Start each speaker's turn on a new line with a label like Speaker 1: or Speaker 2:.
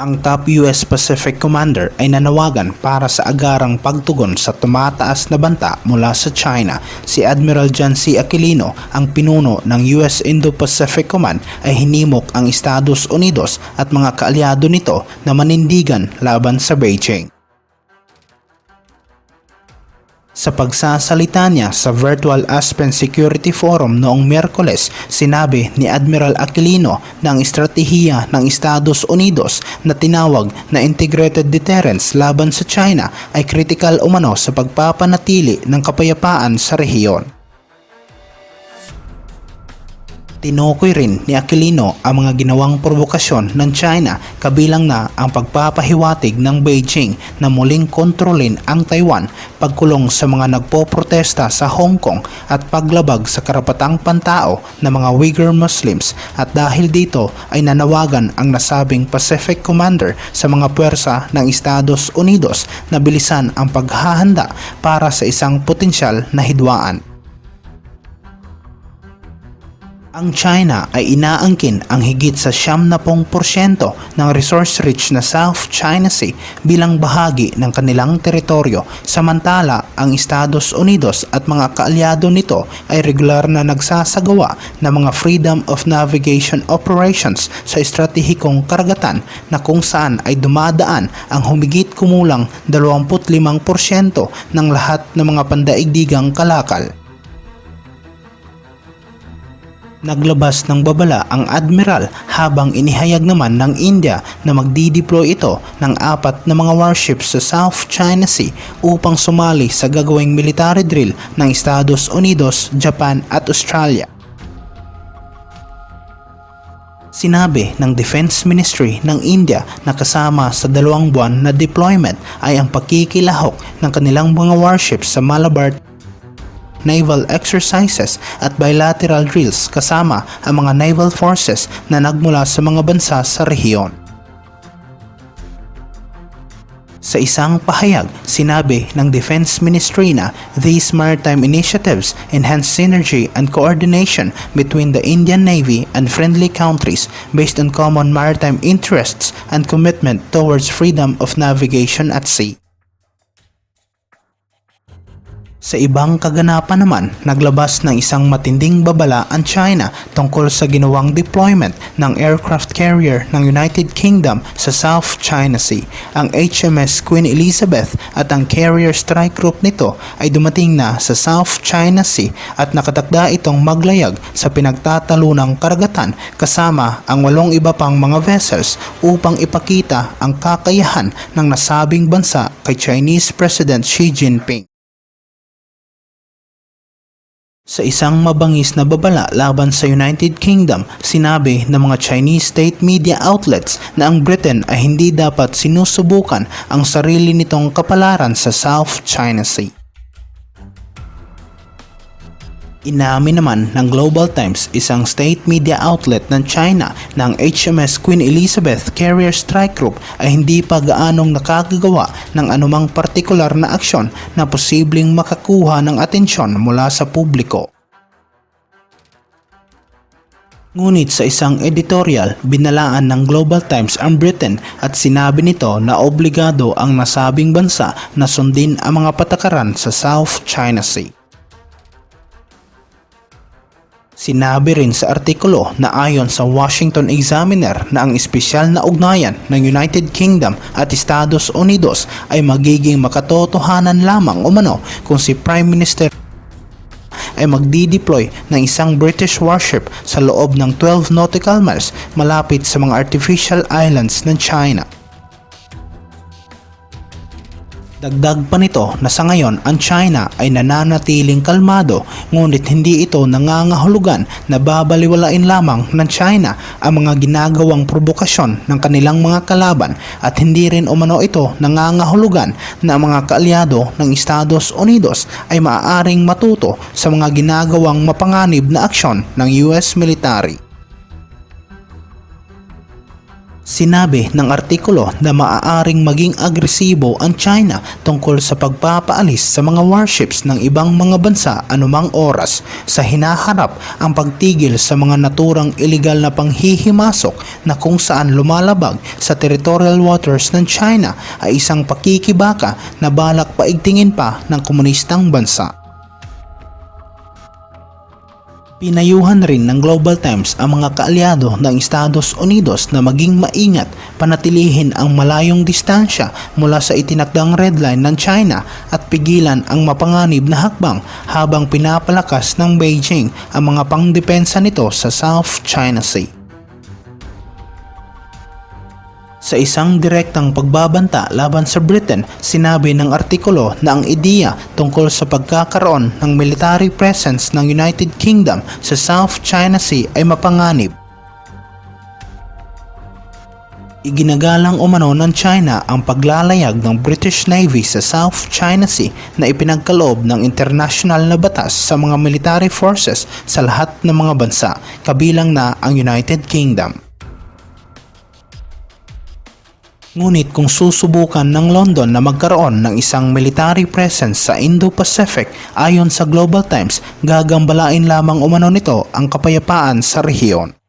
Speaker 1: Ang top US Pacific Commander ay nanawagan para sa agarang pagtugon sa tumataas na banta mula sa China. Si Admiral John C. Aquilino, ang pinuno ng US Indo-Pacific Command ay hinimok ang Estados Unidos at mga kaalyado nito na manindigan laban sa Beijing. Sa pagsasalita niya sa Virtual Aspen Security Forum noong Miyerkules, sinabi ni Admiral Aquilino na ang estratehiya ng Estados Unidos na tinawag na Integrated Deterrence laban sa China ay critical umano sa pagpapanatili ng kapayapaan sa rehiyon. Tinukoy rin ni Aquilino ang mga ginawang provokasyon ng China kabilang na ang pagpapahiwatig ng Beijing na muling kontrolin ang Taiwan, pagkulong sa mga nagpoprotesta sa Hong Kong at paglabag sa karapatang pantao ng mga Uyghur Muslims at dahil dito ay nanawagan ang nasabing Pacific Commander sa mga puwersa ng Estados Unidos na bilisan ang paghahanda para sa isang potensyal na hidwaan. Ang China ay inaangkin ang higit sa 70% ng resource-rich na South China Sea bilang bahagi ng kanilang teritoryo samantala ang Estados Unidos at mga kaalyado nito ay regular na nagsasagawa ng mga Freedom of Navigation Operations sa estratehikong karagatan na kung saan ay dumadaan ang humigit kumulang 25% ng lahat ng mga pandaigdigang kalakal. Naglabas ng babala ang Admiral habang inihayag naman ng India na magdi-deploy ito ng apat na mga warships sa South China Sea upang sumali sa gagawing military drill ng Estados Unidos, Japan at Australia. Sinabi ng Defense Ministry ng India na kasama sa dalawang buwan na deployment ay ang pakikilahok ng kanilang mga warships sa Malabar naval exercises at bilateral drills kasama ang mga naval forces na nagmula sa mga bansa sa rehiyon. Sa isang pahayag, sinabi ng Defense Ministry na these maritime initiatives enhance synergy and coordination between the Indian Navy and friendly countries based on common maritime interests and commitment towards freedom of navigation at sea. Sa ibang kaganapan naman, naglabas ng isang matinding babala ang China tungkol sa ginawang deployment ng aircraft carrier ng United Kingdom sa South China Sea. Ang HMS Queen Elizabeth at ang carrier strike group nito ay dumating na sa South China Sea at nakatakda itong maglayag sa pinagtatalunang karagatan kasama ang walong iba pang mga vessels upang ipakita ang kakayahan ng nasabing bansa kay Chinese President Xi Jinping. Sa isang mabangis na babala laban sa United Kingdom, sinabi ng mga Chinese state media outlets na ang Britain ay hindi dapat sinusubukan ang sarili nitong kapalaran sa South China Sea. Inamin naman ng Global Times, isang state media outlet ng China na ang HMS Queen Elizabeth Carrier Strike Group ay hindi pa gaanong nakakagawa ng anumang partikular na aksyon na posibleng makakuha ng atensyon mula sa publiko. Ngunit sa isang editorial, binalaan ng Global Times ang Britain at sinabi nito na obligado ang nasabing bansa na sundin ang mga patakaran sa South China Sea. Sinabi rin sa artikulo na ayon sa Washington Examiner na ang espesyal na ugnayan ng United Kingdom at Estados Unidos ay magiging makatotohanan lamang umano kung si Prime Minister ay magdi-deploy ng isang British warship sa loob ng 12 nautical miles malapit sa mga artificial islands ng China. Dagdag pa nito na sa ngayon ang China ay nananatiling kalmado ngunit hindi ito nangangahulugan na babaliwalain lamang ng China ang mga ginagawang provokasyon ng kanilang mga kalaban at hindi rin umano ito nangangahulugan na ang mga kaalyado ng Estados Unidos ay maaaring matuto sa mga ginagawang mapanganib na aksyon ng US military. Sinabi ng artikulo na maaaring maging agresibo ang China tungkol sa pagpapaalis sa mga warships ng ibang mga bansa anumang oras sa hinaharap ang pagtigil sa mga naturang iligal na panghihimasok na kung saan lumalabag sa territorial waters ng China ay isang pakikibaka na balak paigtingin pa ng komunistang bansa. Pinayuhan rin ng Global Times ang mga kaalyado ng Estados Unidos na maging maingat panatilihin ang malayong distansya mula sa itinakdang red line ng China at pigilan ang mapanganib na hakbang habang pinapalakas ng Beijing ang mga pangdepensa nito sa South China Sea. Sa isang direktang pagbabanta laban sa Britain, sinabi ng artikulo na ang ideya tungkol sa pagkakaroon ng military presence ng United Kingdom sa South China Sea ay mapanganib. Iginagalang umano ng China ang paglalayag ng British Navy sa South China Sea na ipinagkaloob ng international na batas sa mga military forces sa lahat ng mga bansa, kabilang na ang United Kingdom. Ngunit kung susubukan ng London na magkaroon ng isang military presence sa Indo-Pacific ayon sa Global Times, gagambalain lamang umano nito ang kapayapaan sa rehiyon.